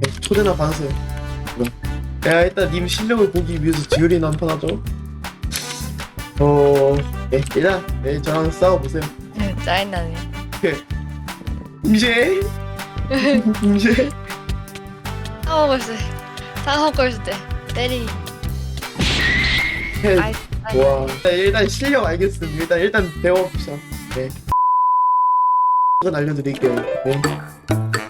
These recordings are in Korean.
네, 초대나 받으세요. 그럼. 야 일단 님 실력을 보기 위해서 지율이나 한판 하죠. 어, 네, 일단 네, 저랑 싸워 보세요. 짜증나네. 임시, 임시. 싸먹을 때, 싸먹을 때 때리. 네, 아이, 아이. 와, 일단, 일단 실력 알겠습니다. 일단 일단 배워봅시다. 네. 이건 알려드릴게요. 네.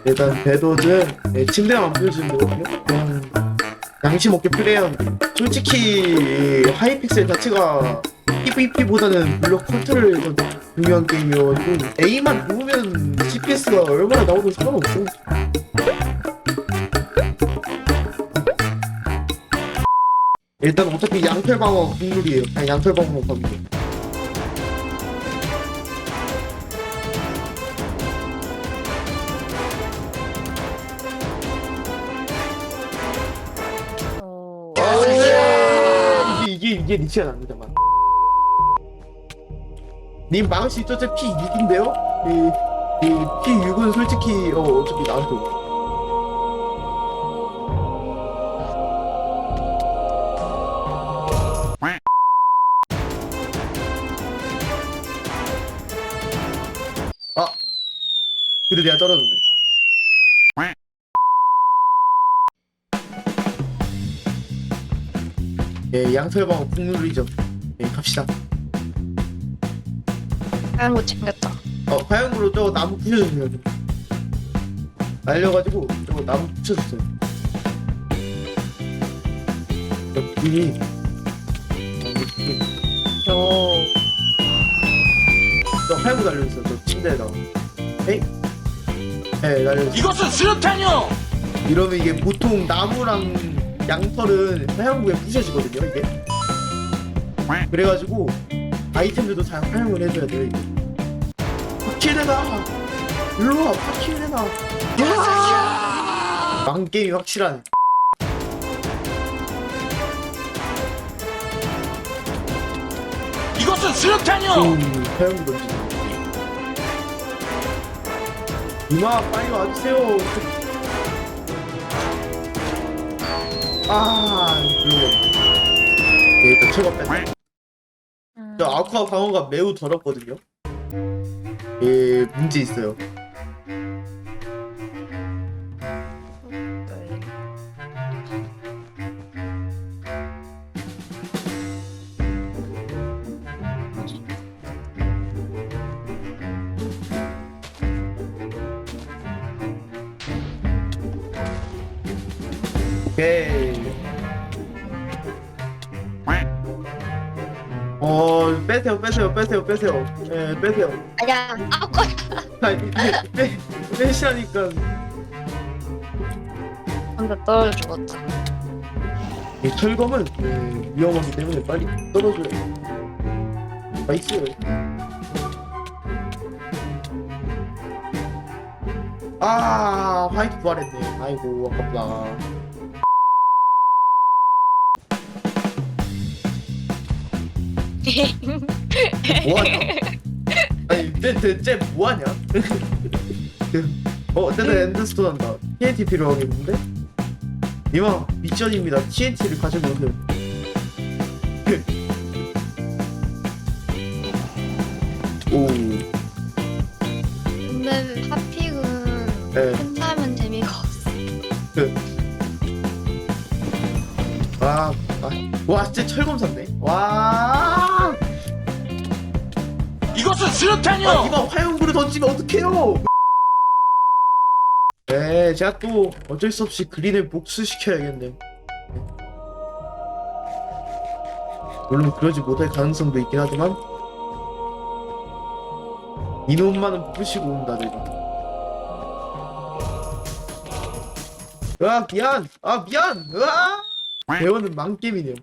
일단 배도즈 네, 침대만 안 보여주면 되거든요. 그냥 양심 없게 플레이하면 돼요. 솔직히 이 하이픽셀 자체가 PVP보다는 블록 컨트롤이 더 중요한 게임이어가지고 A만 보면 CPS가 얼마나 나오든 상관없어. 일단 어차피 양털 방어 국룰이에요. 그냥 양털 방어 겁니다. 이게 이게 리치가 납니다만. 님 있죠? 제 P6인데요? 이, 이 P6은 솔직히 어 어차피 나한테 오- 아 근데 내가 떨어졌네 예 양털방어 국룰이죠 예 갑시다 하얀 거 챙겼다. 어, 화양으로 저 나무 부셔주세요. 좀. 날려가지고 저 나무 부셔주세요. 저 길이. 어. 오. 저 화양으로 날려주세요. 저 침대에다가. 에이? 네, 날려주세요. 이것은 수류탄이요! 이러면 이게 보통 나무랑 양털은 화양구에 부셔지거든요, 이게. 그래가지고 아이템들도 잘 활용을 해줘야 돼요, 이게. 파키레다! 일로와, 파키레다! 망게임이 확실하네. 이것은 수류탄이요! 음, 화양구 던지는 이마, 빨리 와주세요! 아. 네, 일단 최고 뺐다. 음. 저 아쿠아 방어가 매우 더럽거든요. 예, 문제 있어요. 오케이. 어, 빼세요, 빼세요, 빼세요, 빼세요. 예, 빼세요. 아야, 아까 아니, 빼, 빼시라니까. 혼자 떨어져 죽었다. 이 철검은 예, 위험하기 때문에 빨리 떨어져요. 나이스. 아, 화이트 부활했네. 아이고, 아깝다. 뭐하냐? 아니, 쟤, 쟤, 쟤 뭐하냐? 어, 쟤는 엔드스톤 한다. TNT 필요하겠는데? 이마, 미션입니다. TNT를 가지고 오세요. 오, 근데 핫픽은 네. 혼자 하면 재미가 없어. 아, 아, 와, 진짜 철검 샀네. 와, 이것은 수류탄이요! 아, 이마 화염불을 던지면 어떡해요? 네, 제가 또 어쩔 수 없이 그린을 복수시켜야겠네. 물론 그러지 못할 가능성도 있긴 하지만 이놈만은 부시고 온다 내가. 아 미안, 아 미안, 으아! 배우는 망게임이네요.